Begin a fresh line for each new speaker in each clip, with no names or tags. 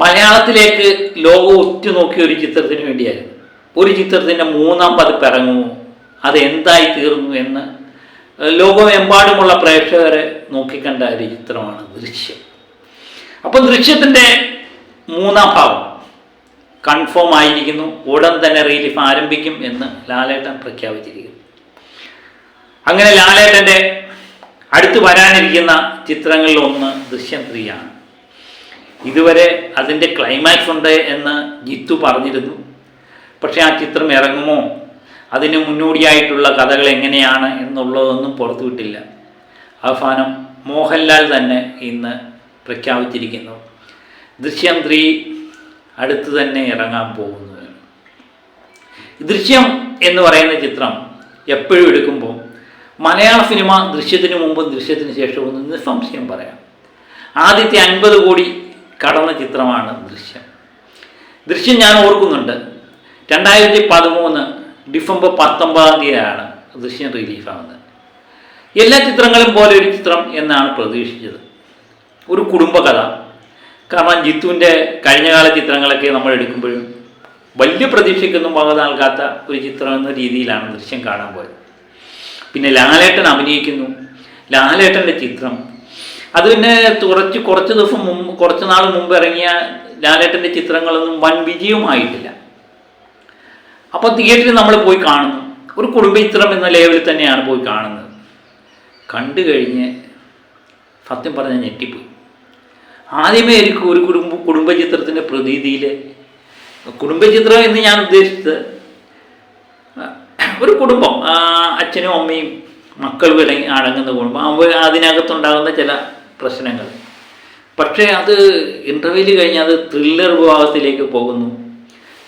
മലയാളത്തിലേക്ക് ലോകം ഉറ്റുനോക്കിയ ഒരു ചിത്രത്തിന് വേണ്ടിയായിരുന്നു. ഒരു ചിത്രത്തിന്റെ മൂന്നാം പതിപ്പ് ഇറങ്ങുമോ അത് എന്തായി തീർന്നു എന്ന് ലോകമെമ്പാടുമുള്ള പ്രേക്ഷകരെ നോക്കിക്കണ്ട ഒരു ചിത്രമാണ് ദൃശ്യം. അപ്പം ദൃശ്യത്തിന്റെ മൂന്നാം ഭാഗം കൺഫേം ആയിരിക്കുന്നു. ഉടൻ തന്നെ റിലീഫ് ആരംഭിക്കും എന്ന് ലാലേട്ടൻ പ്രഖ്യാപിച്ചിരിക്കുന്നു. അങ്ങനെ ലാലേട്ടന്റെ അടുത്ത് വരാനിരിക്കുന്ന ചിത്രങ്ങളിൽ ഒന്ന് ദൃശ്യം ത്രീയാണ് ഇതുവരെ അതിന്റെ ക്ലൈമാക്സ് ഉണ്ട് എന്ന് ജിത്തു പറഞ്ഞിരുന്നു. പക്ഷേ ആ ചിത്രം ഇറങ്ങുമോ? അതിന് മുന്നോടിയായിട്ടുള്ള കഥകൾ എങ്ങനെയാണ് എന്നുള്ളതൊന്നും പുറത്തുവിട്ടില്ല അവസാനം മോഹൻലാൽ തന്നെ ഇന്ന് പ്രഖ്യാപിച്ചിരിക്കുന്നു. ദൃശ്യം ത്രീ അടുത്ത് തന്നെ ഇറങ്ങാൻ പോകുന്നു ദൃശ്യം എന്ന് പറയുന്ന ചിത്രം എപ്പോഴും എടുക്കുമ്പോൾ മലയാള സിനിമ ദൃശ്യത്തിന് മുമ്പും ദൃശ്യത്തിന് ശേഷവും നിസ്സംശയം പറയാം. ആദ്യത്തെ അൻപത് കോടി കടന്ന ചിത്രമാണ് ദൃശ്യം. ദൃശ്യം ഞാൻ ഓർക്കുന്നുണ്ട്. രണ്ടായിരത്തി പതിമൂന്ന് ഡിസംബർ പത്തൊമ്പതാം തീയതിയാണ് ദൃശ്യം റിലീഫാകുന്നത് എല്ലാ ചിത്രങ്ങളും പോലെ ഒരു ചിത്രം എന്നാണ് പ്രതീക്ഷിച്ചത്. ഒരു കുടുംബകഥ. കാരണം ജിത്തുവിന്റെ കഴിഞ്ഞകാല ചിത്രങ്ങളൊക്കെ നമ്മൾ എടുക്കുമ്പോഴും വലിയ പ്രതീക്ഷയ്ക്കൊന്നും പങ്കു നൽകാത്ത ഒരു ചിത്രം എന്ന രീതിയിലാണ് ദൃശ്യം കാണാൻ പോയത്. പിന്നെ ലാലേട്ടൻ അഭിനയിക്കുന്നു. ലാലേട്ടന്റെ ചിത്രം അത് പിന്നെ കുറച്ച് കുറച്ച് ദിവസം മുമ്പ് കുറച്ച് നാൾ മുമ്പ് ഇറങ്ങിയ ലാലേട്ടന്റെ ചിത്രങ്ങളൊന്നും വൻ വിജയമായിട്ടില്ല അപ്പോൾ തിയേറ്ററിൽ നമ്മൾ പോയി കാണുന്നു. ഒരു കുടുംബ ചിത്രം എന്ന ലെവലിൽ തന്നെയാണ് പോയി കാണുന്നത്. കണ്ടു കഴിഞ്ഞ് സത്യം പറഞ്ഞ ഞെട്ടിപ്പോയി. ആദ്യമേ എനിക്ക് ഒരു കുടുംബ കുടുംബ ചിത്രത്തിന്റെ പ്രതീതിയിൽ കുടുംബചിത്രം എന്ന് ഞാൻ ഉദ്ദേശിച്ചത് ഒരു കുടുംബം അച്ഛനും അമ്മയും മക്കളും അടങ്ങുന്ന കുടുംബം. അതിനകത്തുണ്ടാകുന്ന ചില പ്രശ്നങ്ങൾ. പക്ഷേ അത് ഇന്റർവ്യൂൽ കഴിഞ്ഞ് അത് ത്രില്ലർ വിഭാഗത്തിലേക്ക് പോകുന്നു.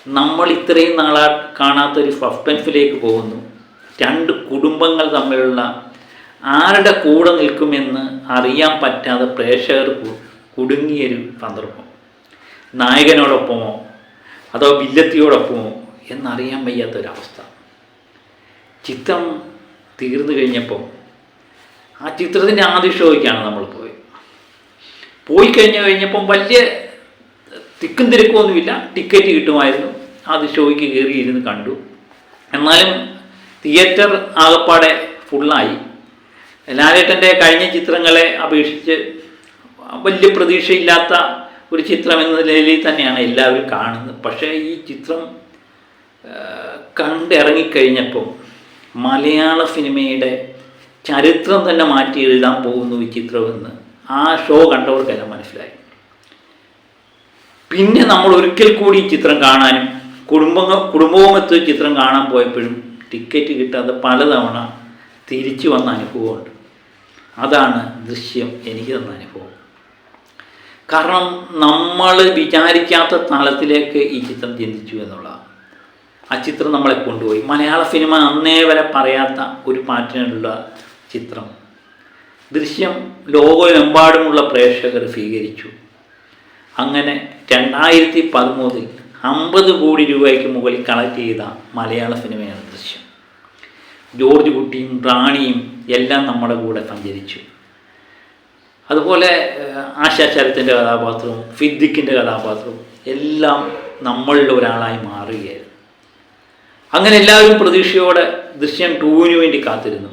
നമ്മൾ ഇത്രയും നാളാ കാണാത്തൊരു സസ്പെൻസിലേക്ക് പോകുന്നു. രണ്ട് കുടുംബങ്ങൾ തമ്മിലുള്ള ആരുടെ കൂടെ നിൽക്കുമെന്ന് അറിയാൻ പറ്റാതെ പ്രേക്ഷകർ കുടുങ്ങിയൊരു സന്ദർഭം. നായകനോടൊപ്പമോ അതോ വില്ലത്തിയോടൊപ്പമോ എന്നറിയാൻ വയ്യാത്തൊരവസ്ഥ. ചിത്രം തീർന്നു കഴിഞ്ഞപ്പോൾ ആ ചിത്രത്തിന്റെ ആദ്യ ഷോയ്ക്കാണ് നമ്മൾ പോയത്. പോയി കഴിഞ്ഞു കഴിഞ്ഞപ്പം വലിയ തിക്കും തിരക്കൊന്നുമില്ല ടിക്കറ്റ് കിട്ടുമായിരുന്നു. അത് ഷോയ്ക്ക് കയറിയിരുന്ന് കണ്ടു. എന്നാലും തിയേറ്റർ ആകപ്പാടെ ഫുള്ളായി ലാലേട്ടന്റെ കഴിഞ്ഞ ചിത്രങ്ങളെ അപേക്ഷിച്ച് വലിയ പ്രതീക്ഷയില്ലാത്ത ഒരു ചിത്രം എന്ന നിലയിൽ തന്നെയാണ് എല്ലാവരും കാണുന്നത്. പക്ഷേ ഈ ചിത്രം കണ്ടിറങ്ങിക്കഴിഞ്ഞപ്പം മലയാള സിനിമയുടെ ചരിത്രം തന്നെ മാറ്റി എഴുതാൻ പോകുന്നു ഈ ചിത്രമെന്ന് ആ ഷോ കണ്ടവർക്കെല്ലാം മനസ്സിലായി. പിന്നെ നമ്മൾ ഒരിക്കൽ കൂടി ചിത്രം കാണാനും കുടുംബങ്ങൾ കുടുംബവുമൊത്ത് ചിത്രം കാണാൻ പോയപ്പോഴും ടിക്കറ്റ് കിട്ടാതെ പലതവണ തിരിച്ചു വന്ന അനുഭവമുണ്ട്. അതാണ് ദൃശ്യം എനിക്ക് തന്ന അനുഭവം. കാരണം നമ്മൾ വിചാരിക്കാത്ത തലത്തിലേക്ക് ഈ ചിത്രം ചിന്തിച്ചു എന്നുള്ളതാണ്. ആ ചിത്രം നമ്മളെ കൊണ്ടുപോയി. മലയാള സിനിമ അന്നേ വരെ പറയാത്ത ഒരു പാറ്റേണിലുള്ള ചിത്രം ദൃശ്യം ലോകമെമ്പാടുമുള്ള പ്രേക്ഷകർ സ്വീകരിച്ചു. അങ്ങനെ രണ്ടായിരത്തി പതിമൂന്നിൽ അമ്പത് കോടി രൂപയ്ക്ക് മുകളിൽ കളക്ട് ചെയ്ത മലയാള സിനിമയാണ് ദൃശ്യം. ജോർജ് കുട്ടിയും റാണിയും എല്ലാം നമ്മുടെ കൂടെ സഞ്ചരിച്ചു. അതുപോലെ ഏഹ്, ആശാ ശരത്തിന്റെ കഥാപാത്രവും ഫിദ്ദിഖിന്റെ കഥാപാത്രവും എല്ലാം നമ്മളിൽ ഒരാളായി മാറുകയായിരുന്നു. അങ്ങനെ എല്ലാവരും പ്രതീക്ഷയോടെ ദൃശ്യം ടൂവിന് വേണ്ടി കാത്തിരുന്നു.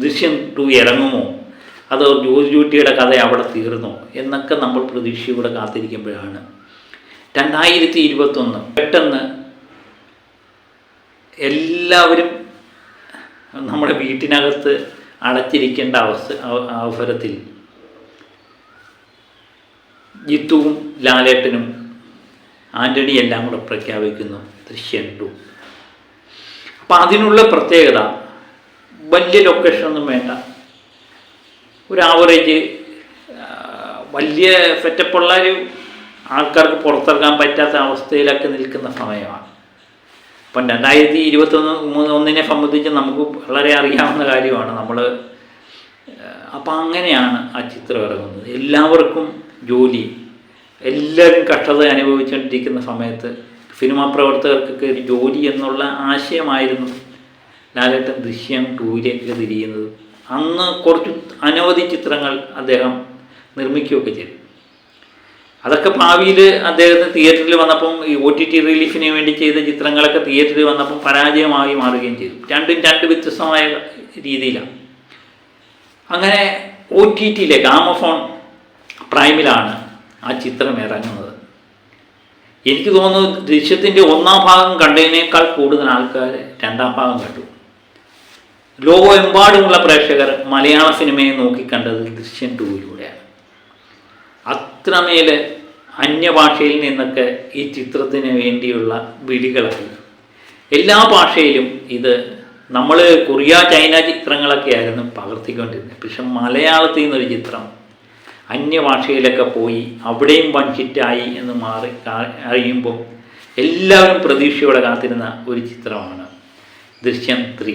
ദൃശ്യം ടു ഇറങ്ങുമോ? അതോ ജോജ് ജൂട്ടിയുടെ കഥ അവിടെ തീർന്നു എന്നൊക്കെ നമ്മൾ പ്രതീക്ഷയോടെ കാത്തിരിക്കുമ്പോഴാണ്. രണ്ടായിരത്തി ഇരുപത്തൊന്ന് പെട്ടെന്ന് എല്ലാവരും നമ്മുടെ വീട്ടിനകത്ത് അടച്ചിരിക്കേണ്ട അവസ്ഥ അവസരത്തിൽ ജിത്തുവും ലാലേട്ടനും ആന്റണി എല്ലാം കൂടെ പ്രഖ്യാപിക്കുന്നു ദൃശ്യം ടു. അപ്പം അതിനുള്ള പ്രത്യേകത വലിയ ലൊക്കേഷനൊന്നും വേണ്ട. ഒരു ആവറേജ് വലിയ സെറ്റപ്പുള്ള ഒരു ആൾക്കാർക്ക് പുറത്തിറങ്ങാൻ പറ്റാത്ത അവസ്ഥയിലൊക്കെ നിൽക്കുന്ന സമയമാണ്. അപ്പം രണ്ടായിരത്തി ഇരുപത്തൊന്ന് മൂന്ന് ഒന്നിനെ സംബന്ധിച്ച് നമുക്ക് വളരെ അറിയാവുന്ന കാര്യമാണ്. നമ്മൾ അപ്പം അങ്ങനെയാണ് ആ ചിത്രം ഇറങ്ങുന്നത്. എല്ലാവർക്കും ജോലി എല്ലാവരും കഷ്ടത അനുഭവിച്ചുകൊണ്ടിരിക്കുന്ന സമയത്ത് സിനിമാ പ്രവർത്തകർക്കൊക്കെ ഒരു ജോലി എന്നുള്ള ആശയമായിരുന്നു ലാലേട്ടൻ ദൃശ്യം ടൂരിയൊക്കെ തിരിയുന്നത്. അന്ന് കുറച്ച് അനവധി ചിത്രങ്ങൾ അദ്ദേഹം നിർമ്മിക്കുകയൊക്കെ ചെയ്തു. അതൊക്കെ ഭാവിയിൽ അദ്ദേഹത്തിന് തിയേറ്ററിൽ വന്നപ്പം ഈ ഒ ടി ടി റിലീഫിന് വേണ്ടി ചെയ്ത ചിത്രങ്ങളൊക്കെ തിയേറ്ററിൽ വന്നപ്പം പരാജയമായി മാറുകയും ചെയ്തു. രണ്ടും രണ്ട് വ്യത്യസ്തമായ രീതിയിലാണ്. അങ്ങനെ ഒ ടി ടിയിലെ ഗാമഫോൺ പ്രൈമിലാണ് ആ ചിത്രം ഇറങ്ങുന്നത്. എനിക്ക് തോന്നുന്നു ദൃശ്യത്തിന്റെ ഒന്നാം ഭാഗം കണ്ടതിനേക്കാൾ കൂടുതൽ ആൾക്കാർ രണ്ടാം ഭാഗം കണ്ടു. ലോകമെമ്പാടുമുള്ള പ്രേക്ഷകർ മലയാള സിനിമയെ നോക്കിക്കണ്ടത് ദൃശ്യം ടൂവിലൂടെയാണ് അത്രമേൽ അന്യഭാഷയിൽ നിന്നൊക്കെ ഈ ചിത്രത്തിന് വേണ്ടിയുള്ള വിളികളായി എല്ലാ ഭാഷയിലും ഇത് നമ്മൾ കൊറിയ ചൈന ചിത്രങ്ങളൊക്കെ ആയിരുന്നു പകർത്തിക്കൊണ്ടിരുന്നത്. പക്ഷെ മലയാളത്തിൽ നിന്നൊരു ചിത്രം അന്യഭാഷയിലൊക്കെ പോയി അവിടെയും വൺ ഹിറ്റായി എന്ന് മാറി അറിയുമ്പോൾ എല്ലാവരും പ്രതീക്ഷയോടെ കാത്തിരുന്ന ഒരു ചിത്രമാണ് ദൃശ്യം ത്രീ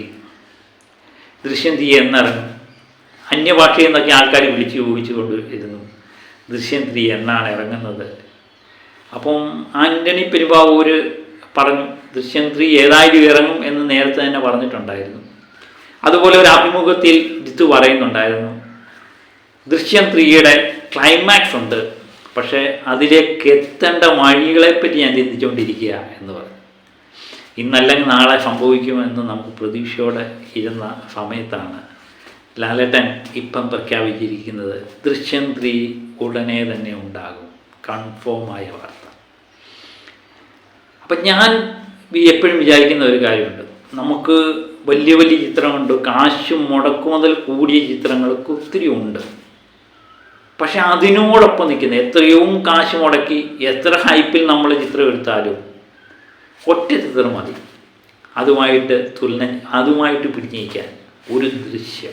ദൃശ്യം തീയ എന്നിറങ്ങും അന്യഭാഷയിൽ നിന്നൊക്കെ ആൾക്കാർ വിളിച്ച് ചോദിച്ചു കൊണ്ടിരുന്നു ദൃശ്യം തീയ എന്നാണ് ഇറങ്ങുന്നത്. അപ്പം ആന്റണി പെരുമ്പാവൂർ പറഞ്ഞു ദൃശ്യം ത്രീ ഏതായാലും ഇറങ്ങും എന്ന് നേരത്തെ തന്നെ പറഞ്ഞിട്ടുണ്ടായിരുന്നു. അതുപോലെ ഒരു അഭിമുഖത്തിൽ ജിത്തു പറയുന്നുണ്ടായിരുന്നു ദൃശ്യം ത്രീയുടെ ക്ലൈമാക്സ് ഉണ്ട് പക്ഷേ അതിലേക്ക് എത്തേണ്ട വഴികളെപ്പറ്റി ഞാൻ ചിന്തിച്ചുകൊണ്ടിരിക്കുക എന്ന് പറഞ്ഞു. ഇന്നല്ലെങ്കിൽ നാളെ സംഭവിക്കുമെന്ന് നമുക്ക് പ്രതീക്ഷയോടെ ഇരുന്ന സമയത്താണ് ലാലേട്ടൻ ഇപ്പം പ്രഖ്യാപിച്ചിരിക്കുന്നത് ദൃശ്യം ത്രീ ഉടനെ തന്നെ ഉണ്ടാകും. കൺഫേമായ വാർത്ത. അപ്പം ഞാൻ എപ്പോഴും വിചാരിക്കുന്ന ഒരു കാര്യമുണ്ട്. നമുക്ക് വലിയ വലിയ ചിത്രമുണ്ട് കാശും മുടക്കുമുതൽ കൂടിയ ചിത്രങ്ങൾക്ക് ഒത്തിരി ഉണ്ട്. പക്ഷെ അതിനോടൊപ്പം നിൽക്കുന്ന എത്രയും കാശ് മുടക്കി എത്ര ഹൈപ്പിൽ നമ്മൾ ചിത്രം എടുത്താലും ഒറ്റ ചിത്രം മതി. അതുമായിട്ട് തുലന അതുമായിട്ട് പിടിഞ്ഞിരിക്കാൻ ഒരു ദൃശ്യം.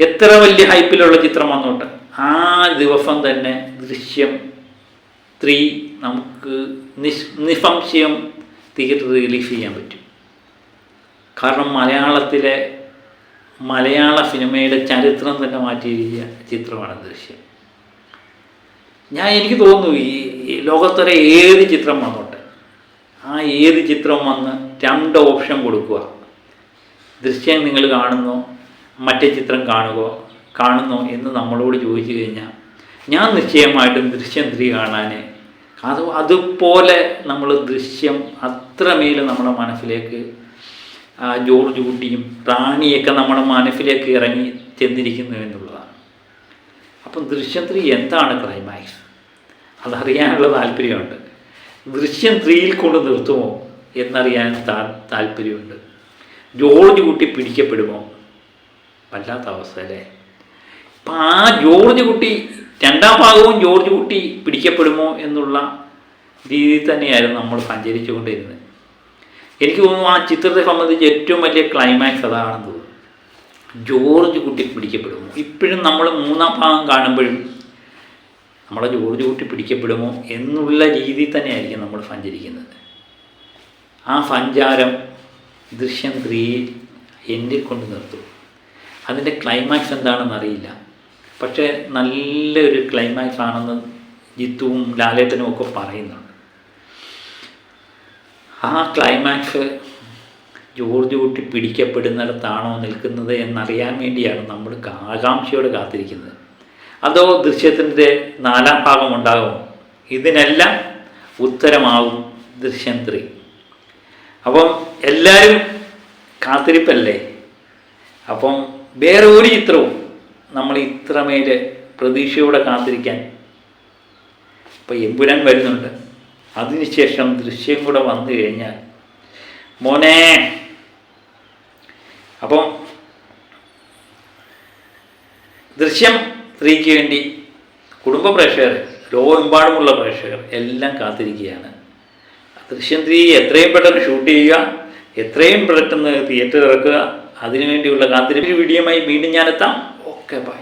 എത്ര വലിയ ഹൈപ്പിലുള്ള ചിത്രം വന്നോട്ടെ. ആ ദിവസം തന്നെ ദൃശ്യം ത്രീ നമുക്ക് നിഷ് നിസംശയം തിയേറ്റർ റിലീഫ് ചെയ്യാൻ പറ്റും. കാരണം മലയാളത്തിലെ മലയാള സിനിമയുടെ ചരിത്രം തന്നെ മാറ്റിയിരിക്കുക ചിത്രമാണ് ദൃശ്യം. ഞാൻ എനിക്ക് തോന്നുന്നു ഈ ലോകത്തിലെ ഏത് ചിത്രം വന്നോട്ടെ? ആ ഏത് ചിത്രം വന്ന് രണ്ട് ഓപ്ഷൻ കൊടുക്കുക. ദൃശ്യം നിങ്ങൾ കാണുന്നു മറ്റേ ചിത്രം കാണുക കാണുന്നു എന്ന് നമ്മളോട് ചോദിച്ചു കഴിഞ്ഞാൽ ഞാൻ നിശ്ചയമായിട്ടും ദൃശ്യം ത്രീ കാണാൻ അത് അതുപോലെ നമ്മൾ ദൃശ്യം അത്രമേൽ നമ്മുടെ മനസ്സിലേക്ക് ജോർജ് കുട്ടിയും റാണിയൊക്കെ നമ്മുടെ മനസ്സിലേക്ക് ഇറങ്ങി ചെന്നിരിക്കുന്നു എന്നുള്ളതാണ് അപ്പം ദൃശ്യം എന്താണ് ക്ലൈമാക്സ്? അതറിയാനുള്ള താല്പര്യമുണ്ട്. ദൃശ്യം ത്രീയിൽ കൊണ്ട് നിർത്തുമോ എന്നറിയാൻ താ താല്പര്യമുണ്ട്. ജോർജ് കുട്ടി പിടിക്കപ്പെടുമോ? വല്ലാത്ത അവസ്ഥ അല്ലേ അപ്പം ആ ജോർജ് കുട്ടി രണ്ടാം ഭാഗവും ജോർജ് കുട്ടി പിടിക്കപ്പെടുമോ എന്നുള്ള രീതിയിൽ തന്നെയായിരുന്നു നമ്മൾ സഞ്ചരിച്ചുകൊണ്ടിരുന്നത്. എനിക്ക് തോന്നുന്നു ആ ചിത്രത്തെ സംബന്ധിച്ച് ഏറ്റവും വലിയ ക്ലൈമാക്സ് അതാണെന്ന് തോന്നുന്നു. ജോർജ് കുട്ടി പിടിക്കപ്പെടുമോ? ഇപ്പോഴും നമ്മൾ മൂന്നാം ഭാഗം കാണുമ്പോഴും നമ്മളെ ജോർജ് കുട്ടി പിടിക്കപ്പെടുമോ എന്നുള്ള രീതിയിൽ തന്നെയായിരിക്കും നമ്മൾ സഞ്ചരിക്കുന്നത്. ആ സഞ്ചാരം ദൃശ്യം ത്രീ എന്നെ കൊണ്ട് നിർത്തും. അതിന്റെ ക്ലൈമാക്സ് എന്താണെന്ന് അറിയില്ല. പക്ഷേ നല്ലൊരു ക്ലൈമാക്സ് ആണെന്ന് ജിത്തുവും ലാലേട്ടനും ഒക്കെ പറയുന്നുണ്ട്. ആ ക്ലൈമാക്സ് ജോർജ് കുട്ടി പിടിക്കപ്പെടുന്നിടത്താണോ നിൽക്കുന്നത് എന്നറിയാൻ വേണ്ടിയാണ് നമ്മൾ ആകാംക്ഷയോടെ കാത്തിരിക്കുന്നത്. അതോ ദൃശ്യത്തിന്റെ നാലാം ഭാഗം ഉണ്ടാകുമോ? ഇതിനെല്ലാം ഉത്തരമാവും ദൃശ്യം ത്രീ. അപ്പം എല്ലാവരും കാത്തിരിപ്പല്ലേ? അപ്പം വേറെ ഒരു ചിത്രവും നമ്മൾ ഇത്രമേൽ പ്രതീക്ഷയോടെ കാത്തിരിക്കാൻ ഇപ്പം എമ്പുരാൻ വരുന്നുണ്ട്. അതിനുശേഷം ദൃശ്യം കൂടെ വന്നു കഴിഞ്ഞാൽ മോനെ അപ്പം ദൃശ്യം ത്രീക്ക് വേണ്ടി കുടുംബ പ്രേക്ഷകർ ലോകമെമ്പാടുമുള്ള പ്രേക്ഷകർ എല്ലാം കാത്തിരിക്കുകയാണ്. ദൃശ്യം ത്രീ എത്രയും പെട്ടെന്ന് ഷൂട്ട് ചെയ്യുക എത്രയും പെട്ടെന്ന് തിയേറ്റർ ഇറക്കുക അതിനുവേണ്ടിയുള്ള കാത്തിരിപ്പ്. വീഡിയോമായി വീണ്ടും ഞാനെത്താം. Okay bye.